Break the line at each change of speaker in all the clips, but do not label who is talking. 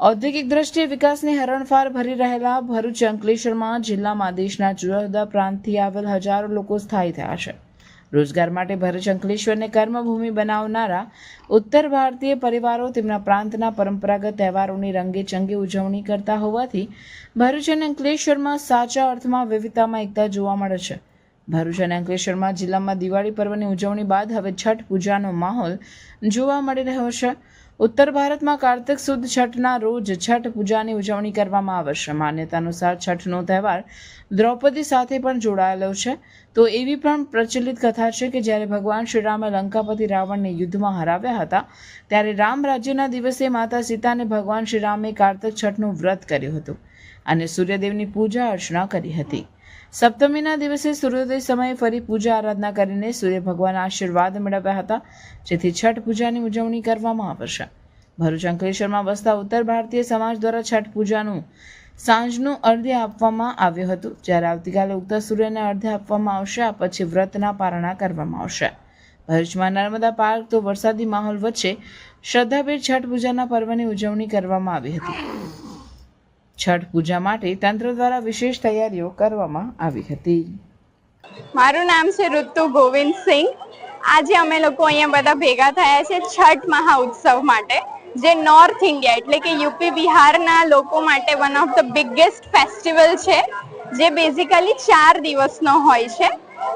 ઔદ્યોગિક દ્રષ્ટિએ વિકાસની હરણફાર ભરી રહેલા ભરૂચ અંકલેશ્વરમાં જિલ્લામાં દેશના જુદા જુદા પ્રાંતથી આવેલ હજારો લોકો સ્થાયી થયા છે. રોજગાર માટે ભરૂચ અંકલેશ્વરને કર્મભૂમિ બનાવનારા ઉત્તર ભારતીય પરિવારો તેમના પ્રાંતના પરંપરાગત તહેવારોની રંગે ચંગે ઉજવણી કરતા હોવાથી ભરૂચ અને અંકલેશ્વરમાં સાચા અર્થમાં વિવિધતામાં એકતા જોવા મળે છે. ભરૂચ અને અંકલેશ્વરમાં જિલ્લામાં દિવાળી પર્વની ઉજવણી બાદ હવે છઠ પૂજાનો માહોલ જોવા મળી રહ્યો છે. ઉત્તર ભારતમાં કાર્તિક સુદ છઠના રોજ છઠ પૂજાની ઉજવણી કરવામાં આવશે માન્યતા અનુસાર છઠનો તહેવાર દ્રૌપદી સાથે પણ જોડાયેલો છે. તો એવી પણ પ્રચલિત કથા છે કે જ્યારે ભગવાન શ્રીરામે લંકાપતિ રાવણને યુદ્ધમાં હરાવ્યા હતા, ત્યારે રામ રાજ્યના દિવસે માતા સીતાને ભગવાન શ્રીરામે કાર્તિક છઠનું વ્રત કર્યું હતું. અને સૂર્યદેવની પૂજા અર્ચના કરી હતી. સપ્તમીના દિવસે સૂર્યોદય સમયે ફરી પૂજા આરાધના કરીને સૂર્ય ભગવાન આશીર્વાદ મેળવ્યા હતા. જેથી છઠ પૂજાની ઉજવણી કરવામાં આવશે. ભરૂચ અંકલેશ્વરમાં વસતા ઉત્તર ભારતીય સમાજ દ્વારા છઠ પૂજાનું સાંજનું અર્ધ્ય આપવામાં આવ્યું હતું. જ્યારે આવતીકાલે ઉગતા સૂર્યને અર્ધ્ય આપવામાં આવશે, આ પછી વ્રતના પારણા કરવામાં આવશે. ભરૂચમાં નર્મદા પાર્ક તો વરસાદી માહોલ વચ્ચે શ્રદ્ધાભેર છઠ પૂજાના પર્વની ઉજવણી કરવામાં આવી હતી. છઠ પૂજા માટે તંત્ર દ્વારા વિશેષ તૈયારીઓ કરવામાં આવી હતી.
મારું નામ છે ઋતુ ગોવિંદ સિંહ. આજે અમે લોકો અહીંયા બધા ભેગા થયા છે છઠ મહાઉત્સવ માટે, જે નોર્થ ઇન્ડિયા એટલે કે યુપી બિહારના લોકો માટે one of the biggest festival છે, જે બેઝિકલી ચાર દિવસનો હોય છે.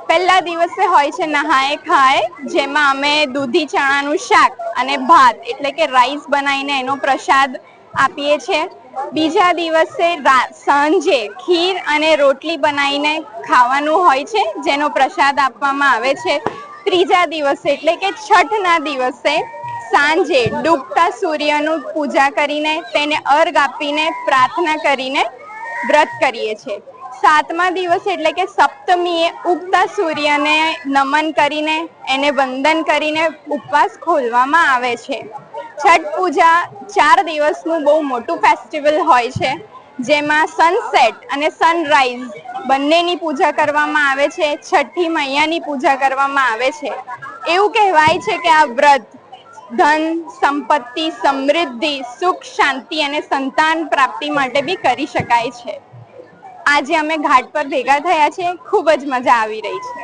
પહેલા દિવસે હોય છે નહાય ખાય, જેમાં અમે દૂધી ચણાનું શાક અને ભાત એટલે કે રાઈસ બનાવીને એનો પ્રસાદ આપીએ છીએ બીજા દિવસે સાંજે ખીર અને રોટલી બનાવીને ખાવાનું હોય છે, જેનો પ્રસાદ આપવામાં આવે છે. ત્રીજા દિવસે એટલે કે છઠના દિવસે સાંજે ડૂબતા સૂર્યનું પૂજા કરીને તેને અર્ઘ આપીને પ્રાર્થના કરીને વ્રત કરીએ છીએ. સાતમા દિવસે એટલે કે સપ્તમીએ ઉગતા સૂર્યને નમન કરીને એને વંદન કરીને ઉપવાસ ખોલવામાં આવે છે. છઠ પૂજા ચાર દિવસનું બહુ મોટું ફેસ્ટિવલ હોય છે, જેમાં સનસેટ અને સનરાઈઝ બંનેની પૂજા કરવામાં આવે છે છઠ્ઠી મૈયાની પૂજા કરવામાં આવે છે. એવું કહેવાય છે કે આ વ્રત ધન, સંપત્તિ, સમૃદ્ધિ, સુખ, શાંતિ અને સંતાન પ્રાપ્તિ માટે બી કરી શકાય છે. આજે અમે ઘાટ પર ભેગા થયા છે ખૂબ જ મજા આવી રહી છે.